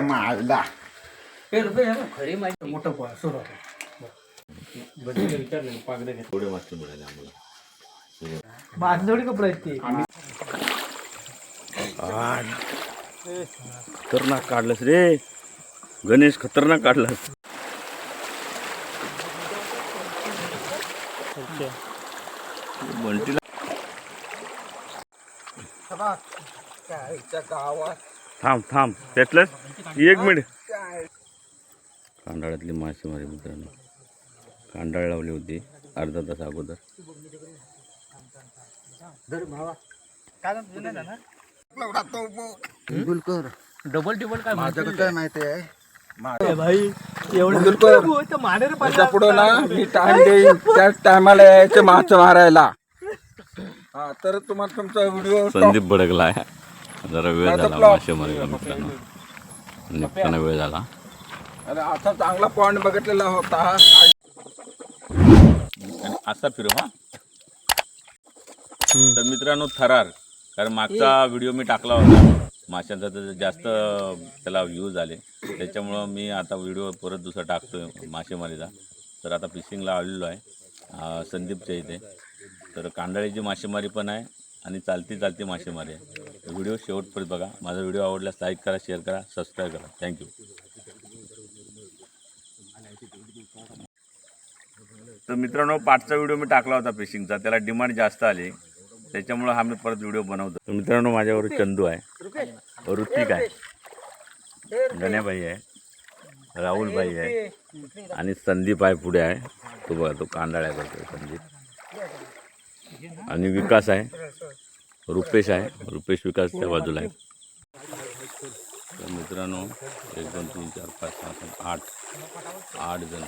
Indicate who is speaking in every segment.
Speaker 1: मायला.
Speaker 2: खरी माहिती. मोठं पोळा सुरू
Speaker 3: थोडे मासे मिळाले आम्हाला.
Speaker 2: माझ्याजवळ कपडे आहेत ते.
Speaker 3: खतरनाक काढलंस रे. गणेश खतरनाक काढलास. बंटीला
Speaker 1: गावात?
Speaker 3: थांब थांब. त्यातलंच एक मिनिट. कांडाळ्यातली मासेमारी मित्रांनो. कांडाळ लावली होती अर्धा तास अगोदर.
Speaker 1: गुलकर.
Speaker 2: डबल टिबल काय
Speaker 1: माझं काय माहिती आहे?
Speaker 2: भाई एवढं
Speaker 1: पुढं ना मी टाइम देईन त्या टायमाला यायचं माछ मारायला. हा तर तुम्हाला तुमचा व्हिडिओ
Speaker 3: संदीप भडकला आहे. जरा वेळ झाला. मासेमारीला मित्रांनो. निघताना वेळ झाला.
Speaker 1: अरे असा चांगला पॉइंट बघितलेला होता.
Speaker 3: आणि असा फिरव हा. तर मित्रांनो थरार. कारण मागचा व्हिडिओ मी टाकला होता. माशांचा तर जास्त त्याला व्ह्यूज आले. त्याच्यामुळं मी आता व्हिडिओ परत दुसरा टाकतोय मासेमारीचा तर आता फिशिंगला आलेलो आहे. संदीपच्या इथे. तर कांडाळीची मासेमारी पण आहे आणि चालती चालती मासेमारी आहे. व्हिडिओ शेवटपर्यंत बघा. माझा व्हिडिओ आवडल्यास लाईक करा शेअर करा सबस्क्राईब करा. थँक्यू तर मित्रांनो पाठचा व्हिडिओ मी टाकला होता फिशिंगचा त्याला डिमांड जास्त आली. त्याच्यामुळं हा मी परत व्हिडिओ बनवतो. तर मित्रांनो माझ्यावर चंदू आहे. ऋतिक आहे. गण्याबाई आहे. राहुलबाई आहे. आणि संदीप आहे पुढे आहे. तो बघा तो कांडाळ्या करतो संदीप. आणि विकास आहे. रुपेश आहे. रुपेश विकास त्या बाजूला आहे. तर मित्रांनो एक दोन तीन चार पाच सहा सात आठ आठ जण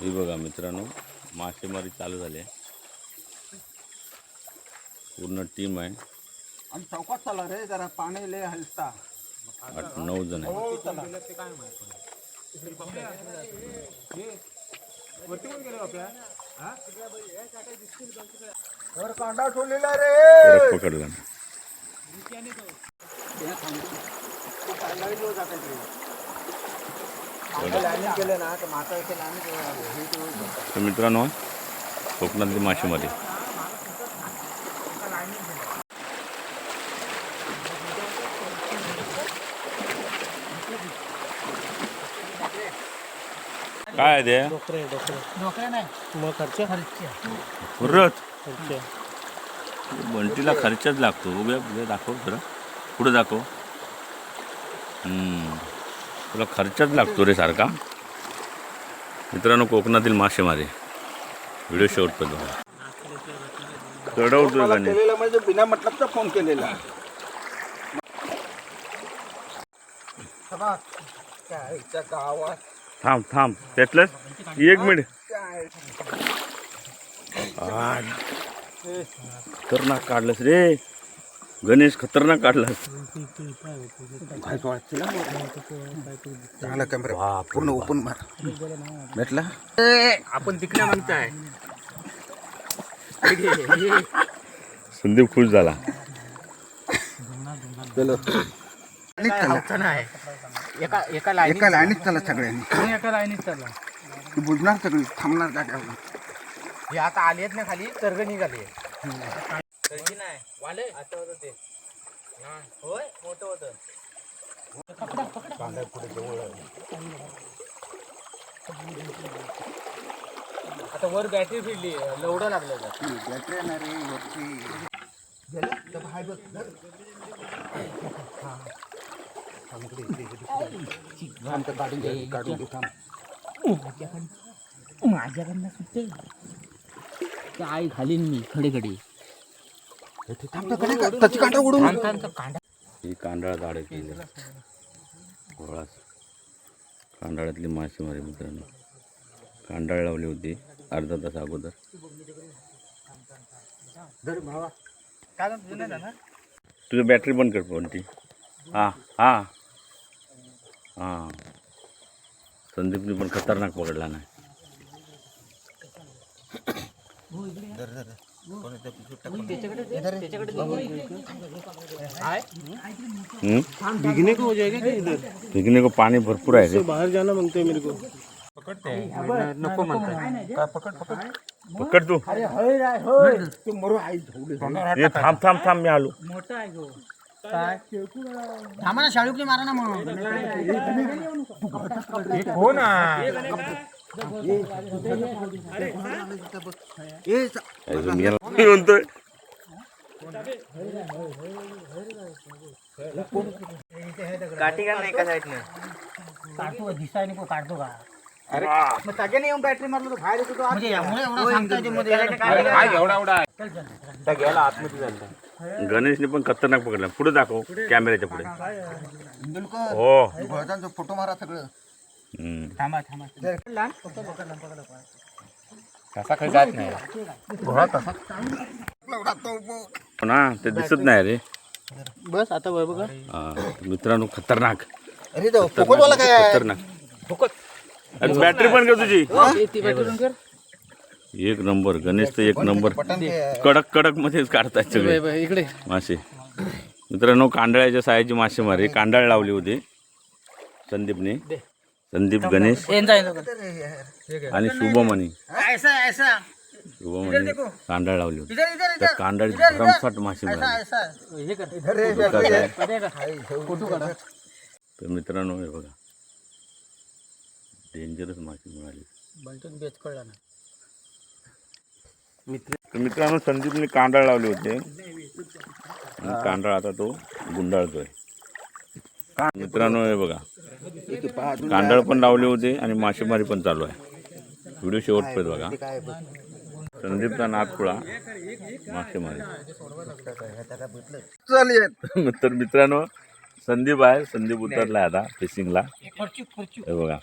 Speaker 3: हे बघा मित्रांनो मासेमारी चालू झाली आहे. पूर्ण टीम आहे.
Speaker 1: आणि चौकात चाला रे जरा पाणी लय हलता.
Speaker 3: आठ नऊ जण आहे पकडला
Speaker 1: तर
Speaker 3: मित्रांनो कोकणातली मासेमारी. काय आहे ते?
Speaker 2: डोकरे डोकरे डोकरे नाही. मग खर्च? खर्च.
Speaker 3: खुर्रत?
Speaker 2: खर्च.
Speaker 3: बंटीला खर्चच लागतो. बघूया पुढे दाखव जरा. पुढे दाखव. हम्म. तुला खर्चच लागतो रे सारखा. मित्रांनो कोकणातील मासेमारी. व्हिडिओ शेवटपर्यंत गाणे
Speaker 1: केलेला म्हणजे बिना मतलबचा फोन केलेला. गावात
Speaker 3: थांब थांब. त्यातलंच? एक मिनिट. खतरनाक काढलंस रे. गणेश खतरनाक काढलास.
Speaker 1: काय चांगला कॅमेरा पूर्ण ओपन मार. भेटला?
Speaker 2: आपण तिकडे म्हणताय.
Speaker 3: संदीप खुश झाला.
Speaker 1: चलो
Speaker 2: नाही एका एका लाईन
Speaker 1: एका लाईनीत चला सगळ्यांनी.
Speaker 2: एका लाईनीत चालला.
Speaker 1: ती बुजणार सगळी थांबणार जाग्यावर
Speaker 2: हे आता आली आहेत ना खाली सर्ग निघाली नाही. वाले? आता होतं ते. होय? मोठं होतं. आता वर बॅटरी फिरली लवडं लागलं तर. माझ्याकडनं सुटते काय घालीन मी खडे खडे
Speaker 1: त्याची कांटा उडून
Speaker 2: कांदा
Speaker 3: ही मासेमारी मित्रांनो. कांडाळ लावली होती अर्धा तास अगोदर. तुझं बॅटरी बंद कर पण ती हां हां. हाँ। संदीपनी पण खतरनाक पकडला नाही हम्म?
Speaker 4: भीगने को हो जाएगा क्या इधर?
Speaker 3: पिकनिक को पाणी भरपूर है।
Speaker 4: बाहर जाना मांगते हैं मेरे को।
Speaker 2: नको म्हणताय
Speaker 3: पकड पकड़? पकड़ तू। ये थांब थांब थांब मी आलो
Speaker 2: आम्हाला शाळुकली मारा ना म्हणून. हो ना.
Speaker 3: म्हणतोय.
Speaker 2: काठी का नाही का साईडनं. काढतो का? अरे. मग त्याच्याने येऊन बॅटरी मारलो तो बाहेर येतो तो. म्हणजे यामुळे एवढा सांगताय मध्ये एवढा एवढा? गेला आतमध्ये झालं
Speaker 3: गणेशने पण खतरनाक पकडला. पुढे दाखव कॅमेऱ्याच्या पुढे. हो
Speaker 2: फोटो मारा सगळं. कसा काही जात नाही.
Speaker 3: हो ना ते दिसत नाही रे.
Speaker 4: बस आता बघा.
Speaker 3: मित्रांनो खतरनाक.
Speaker 2: अरे तो फोकटवाला काय?
Speaker 3: खतरनाक. बॅटरी पण का तुझी. एक नंबर गणेश तर एक नंबर. कडक कडक मध्येच काढतात सगळे.
Speaker 4: इकडे.
Speaker 3: मासे. मित्रांनो कांडळ्याच्या सायाची मासेमारी कांडाळ लावली होती. संदीपने. संदीप गणेश आणि शुभमणी शुभमणी कांडाळ लावली होती. त्या कांडाळी भरमसाठ मासे मिळाली
Speaker 2: ऐसा.
Speaker 3: दुःखाचं आहे. तर मित्रांनो हे बघा. डेंजरस मासे मिळाली. तर मित्रांनो संदीपने कांडाळ लावले होते आणि कांडाळ आता तो गुंडाळतोय मित्रांनो हे बघा कांडाळ पण लावले होते आणि मासेमारी पण चालू आहे व्हिडिओ शेवटपर्यंत बघा संदीपचा नागपुळा मासेमारी तर मित्रांनो संदीप आहे संदीप उतरलाय आता फिशिंगला हे बघा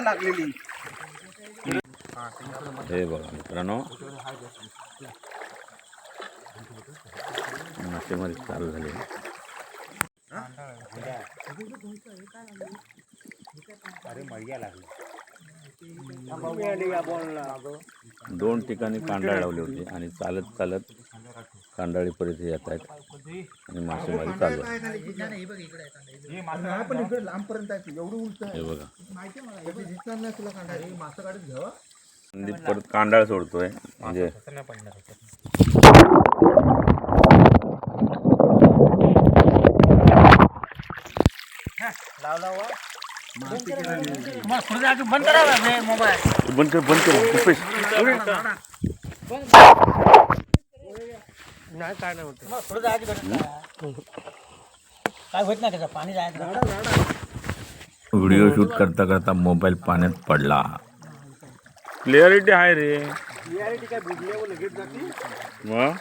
Speaker 2: लागलेली
Speaker 3: हे बघा मित्रांनो. मासेमारी चालू झाली. दोन ठिकाणी कांडाळ लावले होते आणि चालत चालत कांडाळीपर्यंत येत आहेत. आणि मासेमारी चालू आहे हे बघा. संदीप परत कांडाळ सोडतोय. म्हणजे
Speaker 2: बंद करा मोबाईल
Speaker 3: बंद कर. बंद कर
Speaker 4: नाही काय नाही होत.
Speaker 2: थोडं जायचं भेटत काय होत नाही त्याचं? पाणी जायचं.
Speaker 3: व्हिडिओ शूट करता करता मोबाईल पाण्यात पडला. क्लिअरिटी आहे रे. मग?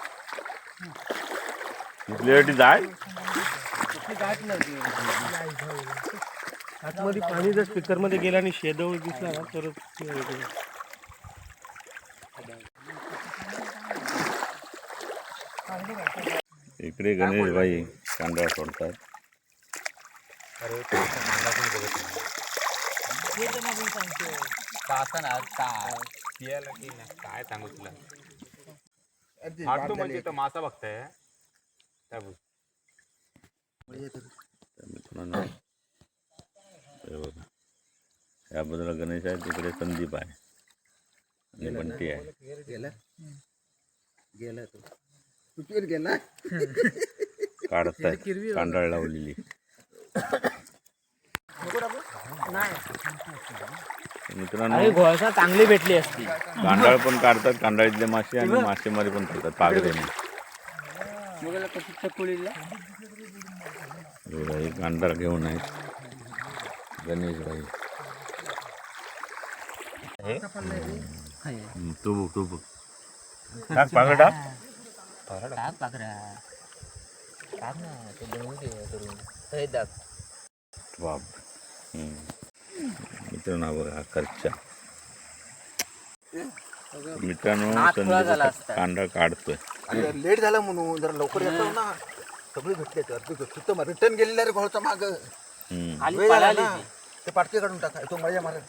Speaker 3: क्लिअरिटी जाय?
Speaker 4: आतमध्ये पाणी जर स्पीकरमध्ये गेला आणि शेदवळ दिसला ना तरच
Speaker 3: इकडे गणेश भाई कांदा सोडतात.
Speaker 2: काय? सांगू तुला? म्हणजे तो मासा बघताय.
Speaker 3: हे या बाजूला गणेश आहे तिकडे संदीप आहे. आणि बंटी आहे.
Speaker 2: गेला? गेला तो. कुठेवर गेला
Speaker 3: काढतायत कांडाळ लावलेली. मित्रांनो
Speaker 4: चांगली भेटली असती.
Speaker 3: कांडाळ पण काढतात कांडाळीतले मासे आणि मासेमारी पण करतात पागरेने कांडाळ घेऊन आहेत गणेश भाई तो बघ तो बघ. टाक पागड टाक.
Speaker 2: टाक पाकरा टाक ना ते बनवू दे करून हे दाब
Speaker 3: बाप हम्म. मित्रांनो हा बघा हा खर्चा. मित्रांनो
Speaker 2: हात खुळा
Speaker 3: संदीप
Speaker 2: झाला
Speaker 3: आता
Speaker 2: असता.
Speaker 3: कांदा काढतोय.
Speaker 2: लेट झाला म्हणून जरा लवकर येतो ना. सगळे भेटले तर तिथं रिटर्न गेलेला रे घोळचा माग.
Speaker 3: हम्म.
Speaker 2: खाली पळाली. ती.
Speaker 5: ते पाटके काढून टाका. तो मजा मारेल.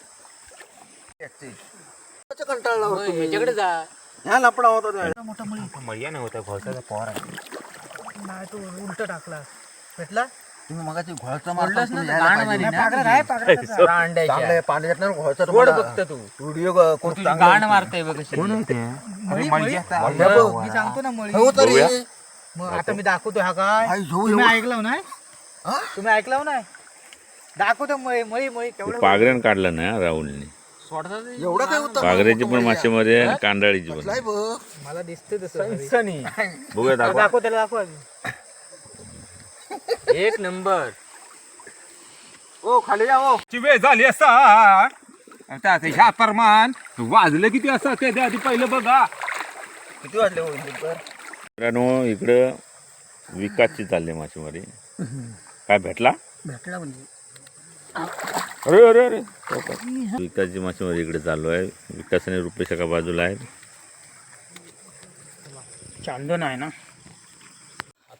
Speaker 5: कंटाळला
Speaker 2: होय, ह्याच्याकडे जा.
Speaker 5: ह्या लपडा होता
Speaker 2: मर्या नव्हता घोसाचा पोर आहे.
Speaker 5: नाही तो उलट टाकला. भेटला? तुम्ही मगाची घोळचा
Speaker 2: बोललास ना, गाण मारी ना.
Speaker 5: चांगलं पाणी येत नाही घोळचा
Speaker 2: गोड बघतो तू.
Speaker 5: व्हिडिओ कोण
Speaker 2: गाण मारतोय बघ कशी.
Speaker 5: मी सांगतो ना मळी. हो तरी. मग आता मी दाखवतो हा काय तुम्ही ऐकलं नाही? तुम्ही ऐकलं नाही? दाखवतो मळी मळी मळी केवढं
Speaker 3: पागऱ्यान काढलं ना राहुलने.
Speaker 5: एवढं काय होतं
Speaker 3: पागऱ्याची पण मासेमारी आहे आणि कांडाळीची पण.
Speaker 5: काय बघ?
Speaker 2: मला दिसते तसं
Speaker 3: बघूया दाखवा.
Speaker 2: दाखव त्याला दाखव एक नंबर.
Speaker 1: ओ खाली या ओ. वेळ झाली असा? आता ते ह्या परमान वाजलं किती असं? ते आधी पहिलं बघा.
Speaker 5: किती वाजले होईल
Speaker 3: मित्रांनो इकडं विकासची चालली मासेमारी. काय भेटला?
Speaker 5: भेटला म्हणजे.
Speaker 3: अरे अरे अरे. विकासची मासेमारी इकडे चालू आहे. विकास आणि रुपेश एका बाजूला आहेत.
Speaker 2: चांदन आहे ना?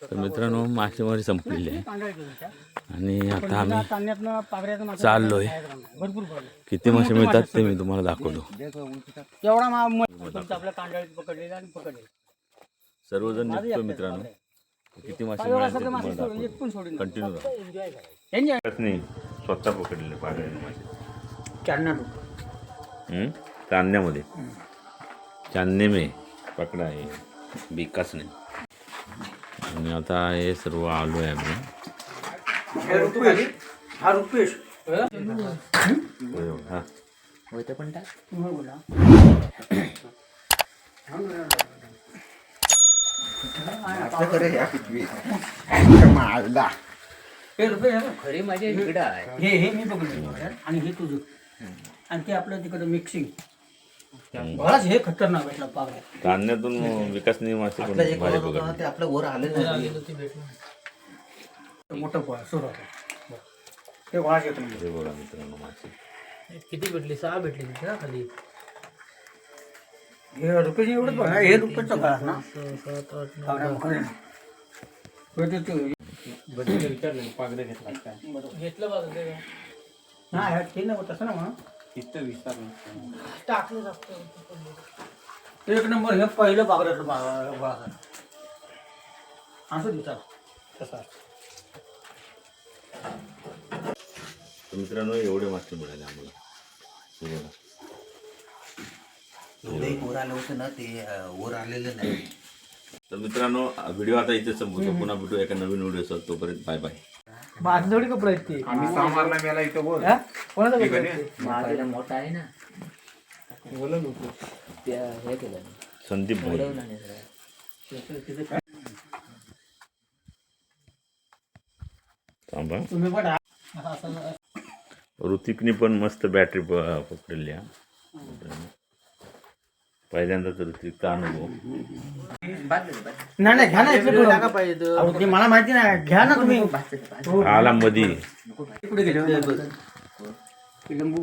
Speaker 3: तर मित्रांनो मासेमारी संपलेली आहे. आणि आता आम्ही चाललोय. किती मासे मिळतात ते मी तुम्हाला दाखवतो. सर्वजण निघतो मित्रांनो. किती मासे मिळाले ते तुम्हाला दाखवतो. कंटिन्यू स्वतः मासे
Speaker 2: चांदन
Speaker 3: हम्म? चांदण्यामध्ये. चांदणे में. पकडा आहे विकासने आणि आता हे सर्व आलो आहे आम्ही.
Speaker 2: हा रुपेश.
Speaker 3: होय, हा
Speaker 2: हे रुपेश खरी माझ्या इकडं आहे. हे हे मी पकडले आणि हे तुझं. आणि ते आपलं तिकडं मिक्सिंग बराच हे खतरनाक भेटला
Speaker 3: पण भारी पकडले?
Speaker 5: ते आपलं वर आले नाही.
Speaker 2: मोठं पोळा सुरू ते गोळा घेतो
Speaker 3: हे बघा मित्रांनो मासे.
Speaker 2: किती भेटली? सहा भेटली तिथे ना खाली. हे रुपये एवढंच बघा हे रुपयेचं गळा ना? घेतलं बघा नाही ते. नव्हतं तसं ना म्हणून टाकलं जातं एक नंबर हे पहिलं बागड्याचं गोळा असं दिसतात तसा
Speaker 3: तर मित्रांनो एवढे मासे मिळाले आम्हाला. हे बघा.
Speaker 5: एवढे वर आलं होतं ना ते अं, वर आलेलं नाही.
Speaker 3: तर मित्रांनो व्हिडिओ आता इथे संपवतो. पुन्हा भेटू एका नवीन व्हिडिओ तोपर्यंत बाय बाय.
Speaker 2: माझं थोडी कपडे आहेत ते.
Speaker 1: आम्ही सामारला मेला इथं बोल.
Speaker 2: हा? कोणाचा कपडे आहेत ते? माझा मोठा आहे ना. हे केलं.
Speaker 3: संदीप भाई. थांबा.
Speaker 2: तुम्ही पण आ-
Speaker 3: ऋतिकनी पण मस्त बॅटरी पकडली हा. पहिल्यांदाच ऋतिकचा अनुभव.
Speaker 2: नाही नाही घ्या ना इकडे पुढं. अहो, ते मला माहिती नाही. घ्या ना तुम्ही.
Speaker 3: आला मधी.
Speaker 2: घे. लिंबू